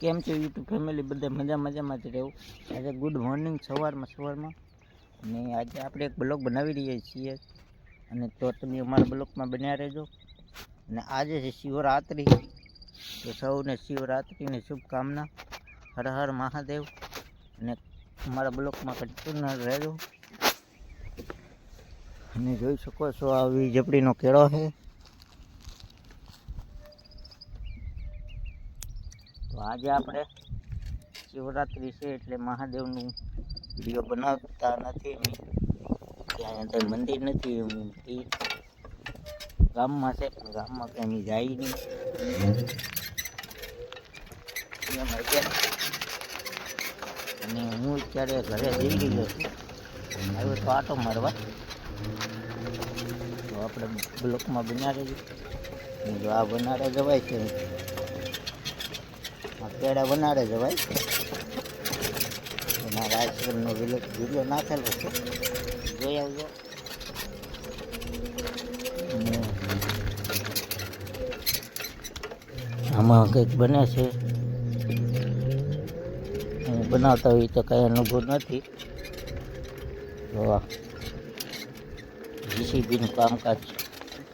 કેમ છે YouTube family બધા મજા મજામાં જ રહેવું આજે ગુડ મોર્નિંગ સવારમાં સવારમાં. અને આજે આપણે એક બ્લોગ બનાવી રહ્યા છીએ. અને તો તમે અમારા બ્લોગમાં બન્યા રહેજો. અને આજે છે શિવરાત્રિ. તો સૌને શિવરાત્રિની શુભકામના. હર હર મહાદેવ. અને અમારા બ્લોગમાં કન્ટિન્યુ રહેજો. અને જોઈ શકો છો આવી ઝપડીનો કેળો છે. આજે આપણે શિવરાત્રિ છે એટલે મહાદેવનું વીડિયો બનાવતા નથી ત્યાં અંદર મંદિર નથી એ ગામમાં છે, પણ ગામમાં કંઈ જાય નહીં. એમ અને હું અત્યારે ઘરે જઈ રહ્યો છું. આવ્યો તો આટો મારવા. તો આપણે બ્લોકમાં બનારે જો આ બનારે જવાય છે. પેડા છે જવાય એના રાજકરણનો વીડિયો નાખેલો છે. જોઈ આવજો. આમાં કંઈક બને છે. હું બનાવતા હોય તો કંઈ અનુભવ નથી. તો જીસીબીનું કામકાજ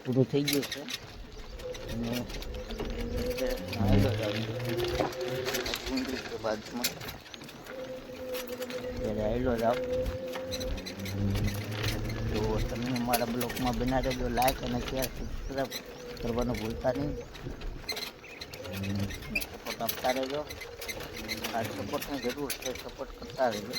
પૂરું થઈ ગયું છે. અને બાજુમાં. ત્યારે આવેલો જ આવ. તો તમે અમારા બ્લોગમાં બના રહેજો. લાઈક અને શેર સબસ્ક્રાઈબ કરવાનું ભૂલતા નહીં. સપોર્ટ આપતા રહેજો. આ સપોર્ટની જરૂર છે સપોર્ટ કરતા રહેજો.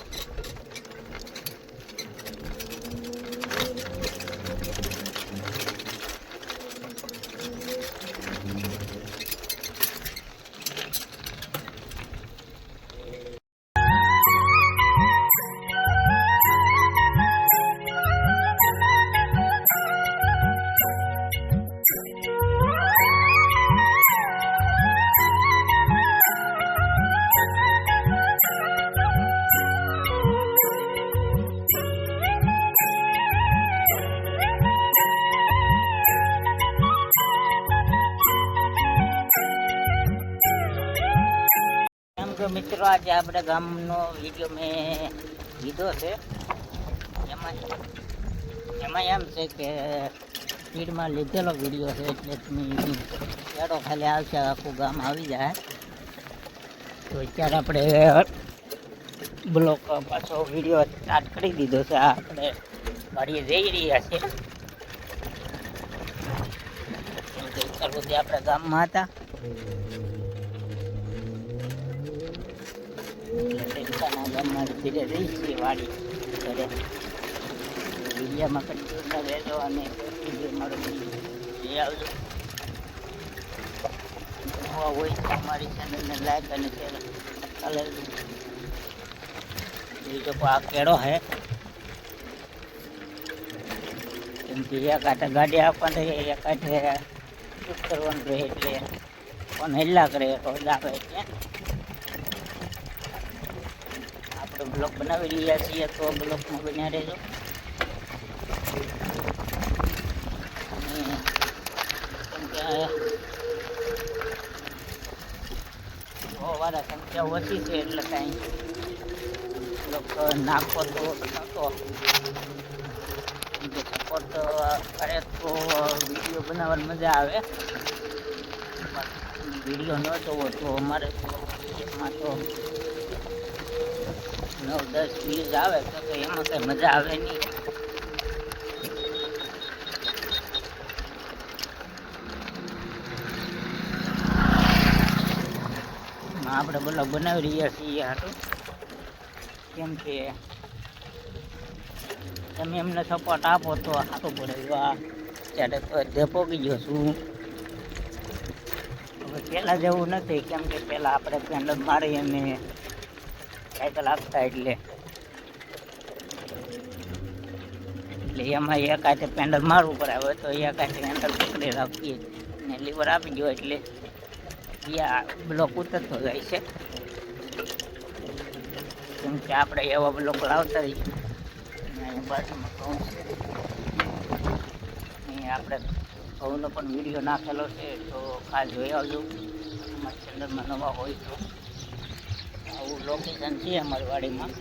એમ મિત્રો, આજે આપણે ગામનો વીડિયો મેં લીધો છે. એમાં એમાં એમ છે કે સ્પીડમાં લીધેલો વીડિયો છે એટલે તમે ખાલી આવશે, આખું ગામ આવી જાય. તો અત્યારે આપણે બ્લોક પાછો વીડિયો સ્ટાર્ટ કરી દીધો છે. આ આપણે વાડીએ જઈ રહ્યા છે આપણા અત્યાર સુધી આપણે ગામમાં હતા. ટેન્કાના ગામમાં ધીરે રહી છીએ વાડી ઘરે વિડીયામાં કન્ટિન્યુ રહેજો અને મારો લઈ આવજો નવા હોય તો અમારી ચેનલને લાઈક અને શેર ચાલે બીજો આ કેળો હે આટે ગાડી આપવાની કરવાનું એટલે ફોન હેલ્લા કરે રોજ આવે આપણે બ્લોક બનાવી રહ્યા છીએ તો બ્લોકમાં બન્યા રહેજો. વાળા સંખ્યા ઓછી છે એટલે કાંઈ બ્લોક નાખો તો થતો. સપોર્ટ કરે તો વીડિયો બનાવવાની મજા આવે. વીડિયો ન જોવો તો અમારે તો નવ દસ વ્યૂઝ આવે તો એમાં કઈ મજા આવે નહીં આપણે બોલો બનાવી રહ્યા છીએ હાટું કેમ કે તમે એમને સપોર્ટ આપો તો સારું પડે આ ત્યારે તો પોગી ગયો છું. હવે પહેલાં જેવું નથી, કેમ કે પહેલાં આપણે પેન્ડલ મારી અને સાયકલ આપતા એટલે. એટલે એમાં એક હાથે પેન્ડલ મારવું પડે, હવે તો એક હાથે હેન્ડલ પકડી રાખીએ. ને લીવર આપી દો એટલે બ્લોક ઉતરતો જાય છે. કેમ કે આપણે એવા બ્લોક લાવતા રહીએ બાજુમાં ઘઉં છે. આપણે ઘઉંનો પણ વીડિયો નાખેલો છે, તો ખાસ જોઈ આવજો. અમારા ચેનલમાં નવા હોય તો. લોકેશન છે અમારી વાડીમાં.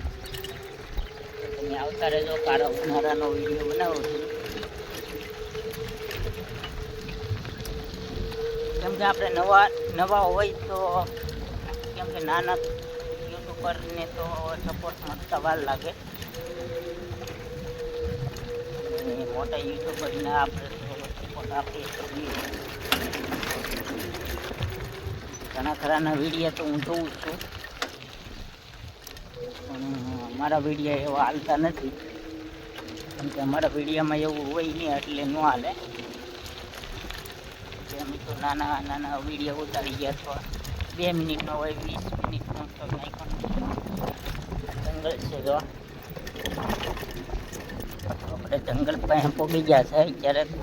તમે આવતા રહેજો કારો ઉનાળાનો વીડિયો બનાવું છું. કેમ કે આપણે નવા નવા હોય તો, કેમ કે નાના યુટ્યુબરને તો સપોર્ટ મળતા વાર લાગે. મોટા યુટ્યુબરને આપણે સપોર્ટ આપીએ તો ઘણા ખરાના વીડિયો તો હું જોઉં છું. મારા વિડીયા એવા હાલતા નથી. કેમ કે અમારા વિડીયામાં એવું હોય નહીં, એટલે ન હાલે. અમે તો નાના નાના વિડીયા ઉતારી ગયા તો બે મિનિટનો હોય, વીસ મિનિટનો તો નાખ્યો જંગલ છે જો. આપણે જંગલ પાસે પોગી ગયા છે અત્યારે તો.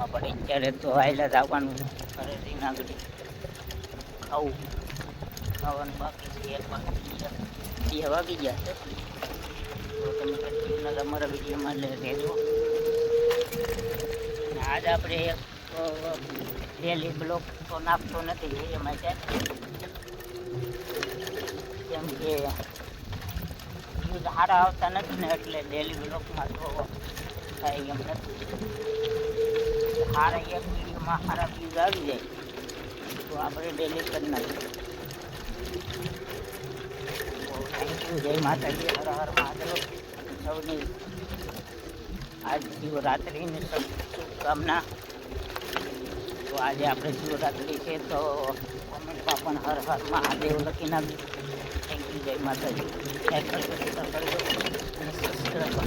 આપણે અત્યારે તો આયલા આવવાનું ઘરે આગળ ખાવું. ખાવાનું બાકી છે, એક વાગી વાગી ગયા છે. તો તમે કન્ટિન્યુ અમારા વિડીયોમાં રહેજો. આજ આપણે એક ડેલી બ્લોક તો નાખતો નથી એમાં છે. કેમ કે સારા આવતા નથી ને એટલે ડેલી બ્લોકમાં તો થાય એમ નથી. સારા એક વિડીયોમાં સારા વ્યૂઝ આવી જાય. તો આપણે ડેલી કરી નાખીએ. જય માતાજી, હર હર મહાદેવ. સૌની આજ શિવરાત્રિની શુભકામના. આજે આપણે શિવરાત્રિ છે, તો કોમેન્ટમાં પણ હર હર મહાદેવ લખી નાખ્યું થેન્ક યુ જય માતાજી. અને સબસ્ક્રાઈબ